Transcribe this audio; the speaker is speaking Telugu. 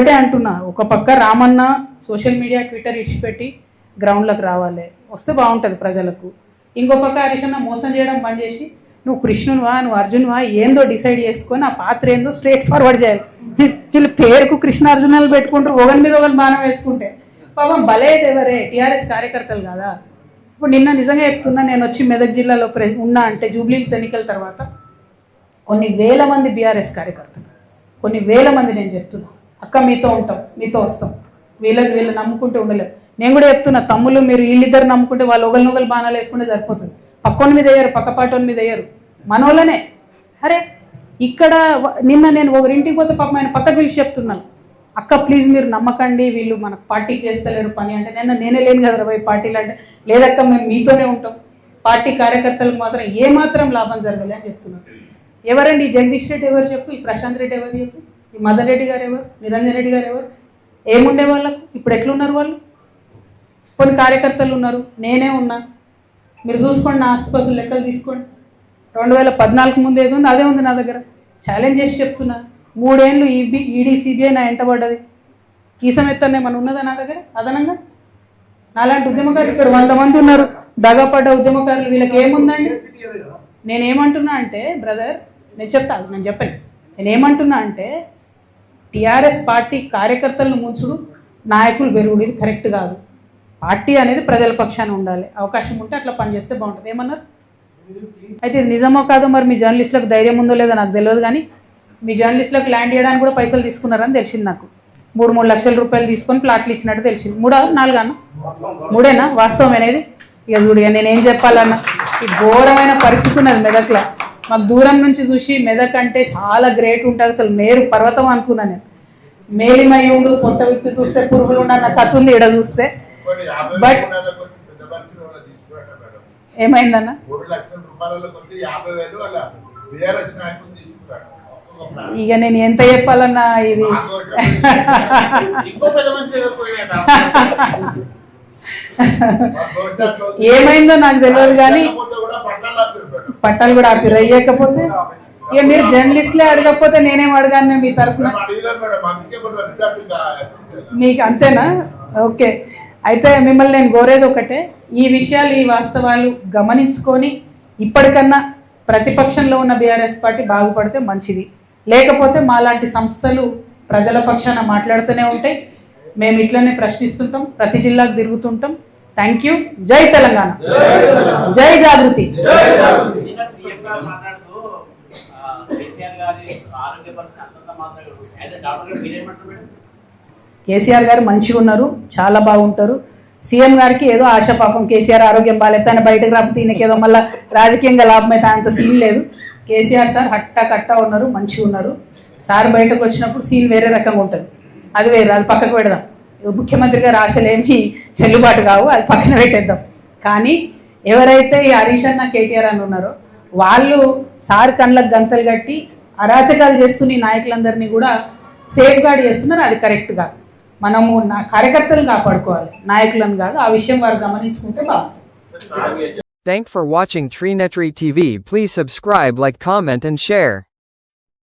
ఒకటే అంటున్నా ఒక పక్క రామన్న సోషల్ మీడియా ట్విట్టర్ ఇచ్చిపెట్టి గ్రౌండ్లకు రావాలి. వస్తే బాగుంటుంది ప్రజలకు. ఇంకో పక్క హరిషన్న మోసం చేయడం బంద్ చేసి నువ్వు కృష్ణునివా నువ్వు అర్జున్వా ఏందో డిసైడ్ చేసుకొని ఆ పాత్ర ఏందో స్ట్రేట్ ఫార్వర్డ్ చేయాలి. వీళ్ళు పేరుకు కృష్ణార్జునాలు పెట్టుకుంటారు ఒకరి మీద ఒకరు బాణం వేసుకుంటే. పాపం బలేదు ఎవరే టీఆర్ఎస్ కార్యకర్తలు కదా. ఇప్పుడు నిన్న నిజంగా చెప్తున్నా నేను వచ్చి మెదక్ జిల్లాలో ప్రె ఉన్నా అంటే జూబ్లీస్ ఎన్నికల తర్వాత కొన్ని వేల మంది బీఆర్ఎస్ కార్యకర్తలు కొన్ని వేల మంది నేను చెప్తున్నా. అక్క మీతో ఉంటాం మీతో వస్తాం. వీళ్ళకి వీళ్ళు నమ్ముకుంటూ ఉండలేదు నేను కూడా చెప్తున్నా తమ్ముళ్ళు మీరు వీళ్ళిద్దరు నమ్ముకుంటే వాళ్ళు ఒకరి నొగలు బాణాలు వేసుకుంటే సరిపోతుంది. పక్కోని మీద వేయరు పక్కపాటోని మీద వేయరు. మనోళ్ళనే. అరే ఇక్కడ నిన్న నేను ఒకరింటికి పోతే పాపం ఆయన పక్కకు పిలిచి చెప్తున్నాను. అక్క ప్లీజ్ మీరు నమ్మకండి వీళ్ళు మనకు పార్టీ చేస్తలేరు పని అంటే నేను నేనే లేను కదా పోయి పార్టీలు అంటే. లేదక్క మేము మీతోనే ఉంటాం. పార్టీ కార్యకర్తలకు మాత్రం ఏ మాత్రం లాభం జరగలే అని చెప్తున్నాను. ఎవరండి ఈ జగదీష్ రెడ్డి ఎవరు చెప్పు ఈ ప్రశాంత్ రెడ్డి ఎవరు చెప్పు? ఈ మదన్ రెడ్డి గారు ఎవరు? నిరంజన్ రెడ్డి గారు ఎవరు? ఏముండే వాళ్ళకు? ఇప్పుడు ఎట్లున్నారు వాళ్ళు? కొన్ని కార్యకర్తలు ఉన్నారు. నేనే ఉన్నా. మీరు చూసుకోండి నా ఆసుపత్రులు లెక్కలు తీసుకోండి. రెండు వేల పద్నాలుగు ముందు ఏది ఉంది అదే ఉంది నా దగ్గర. ఛాలెంజ్ చేసి చెప్తున్నా. మూడేళ్ళు ఈబీ ఈడీ సిబిఐ నా ఎంటబడ్డది కీసం ఎత్తనే మన ఉన్నదా నా దగ్గర? అదనంగా? నాలాంటి ఉద్యమకారులు ఇక్కడ వంద మంది ఉన్నారు. దగపడ్డ ఉద్యమకారులు వీళ్ళకి ఏముందండి? నేనేమంటున్నా అంటే బ్రదర్ నేను చెప్తాను నేను చెప్పాను నేనేమంటున్నా అంటే టీఆర్ఎస్ పార్టీ కార్యకర్తలను ముంచుడు నాయకులు పెరుగుడు ఇది కరెక్ట్ కాదు. పార్టీ అనేది ప్రజల పక్షాన ఉండాలి. అవకాశం ఉంటే అట్లా పనిచేస్తే బాగుంటుంది. ఏమన్నారు? అయితే ఇది నిజమో కాదో మరి మీ జర్నలిస్టులకు ధైర్యం ఉందో లేదో నాకు తెలియదు కానీ మీ జర్నలిస్టులకు ల్యాండ్ చేయడానికి కూడా పైసలు తీసుకున్నారని తెలిసింది నాకు. మూడు మూడు లక్షల రూపాయలు తీసుకొని ప్లాట్లు ఇచ్చినట్టు తెలిసింది. మూడా? నాలుగా అన్న? మూడేనా? వాస్తవం అనేది? ఇక చూడు నేనేం చెప్పాలన్న? ఈ ఘోరమైన పరిస్థితి ఉన్నది మెదక్లో. మాకు దూరం నుంచి చూసి మెదక్ అంటే చాలా గ్రేట్ ఉంటుంది అసలు మేరు పర్వతం అనుకున్నాను నేను. మేలిమయ్యుండు పొట్ట విప్పి చూస్తే పురుగులు ఉన్న కథ ఉంది ఈడ చూస్తే. మేడం. ఏమైందన్న. ఇక నేను ఎంత చెప్పాలన్నా ఇది. ఏమైందో నాకు తెలియదు కానీ పట్టాలు కూడా ఆపి రయ్యకపోతే ఇక మీరు జర్నలిస్ట్లే అడగకపోతే నేనేం అడగాను మీ తరఫున. మీకు అంతేనా? ఓకే. అయితే మిమ్మల్ని నేను కోరేది ఒకటే ఈ విషయాలు ఈ వాస్తవాలు గమనించుకొని ఇప్పటికన్నా ప్రతిపక్షంలో ఉన్న బీఆర్ఎస్ పార్టీ బాగుపడితే మంచిది. లేకపోతే మాలాంటి సంస్థలు ప్రజల పక్షాన మాట్లాడుతూనే ఉంటాయి. మేము ఇట్లనే ప్రశ్నిస్తుంటాం ప్రతి జిల్లాకు తిరుగుతుంటాం. Thank you. జై తెలంగాణ. జై జాగృతి. నిన్న సీఎం గారు మాట్లాడుతూ ఆ, కేసీఆర్ గారి మంచిగా ఉన్నారు చాలా బాగుంటారు. సీఎం గారికి ఏదో ఆశ పాపం. కేసీఆర్ ఆరోగ్యం బాగాలేదు ఆయన బయటకు రాకపోతే ఈయనకి ఏదో మళ్ళీ రాజకీయంగా లాభం అయితే అంత సీన్ లేదు. కేసీఆర్ సార్ హట్టా కట్టా ఉన్నారు మంచిగా ఉన్నారు. సార్ బయటకు వచ్చినప్పుడు సీన్ వేరే రకంగా ఉంటుంది. అది వేరే అది పక్కకు పెడదాం. ముఖ్యమంత్రి గారు ఆశలేమి చెల్లుబాటు కావు అది పక్కన పెట్టేద్దాం కానీ ఎవరైతే ఈ హరీష్ అన్న కేటీఆర్ అని ఉన్నారో వాళ్ళు సార్ కళ్ళకు గంతలు కట్టి అరాచకాలు చేస్తున్న నాయకులందరినీ కూడా సేఫ్ గార్డ్ చేస్తున్నారు అది కరెక్ట్ కాదు మనము నా కార్యకర్తలను కాపాడుకోవాలి నాయకులను కాదు ఆ విషయం వారు గమనించుకుంటే బాగుంటుంది Thank for watching Treenetry TV. Please subscribe, like, comment and share.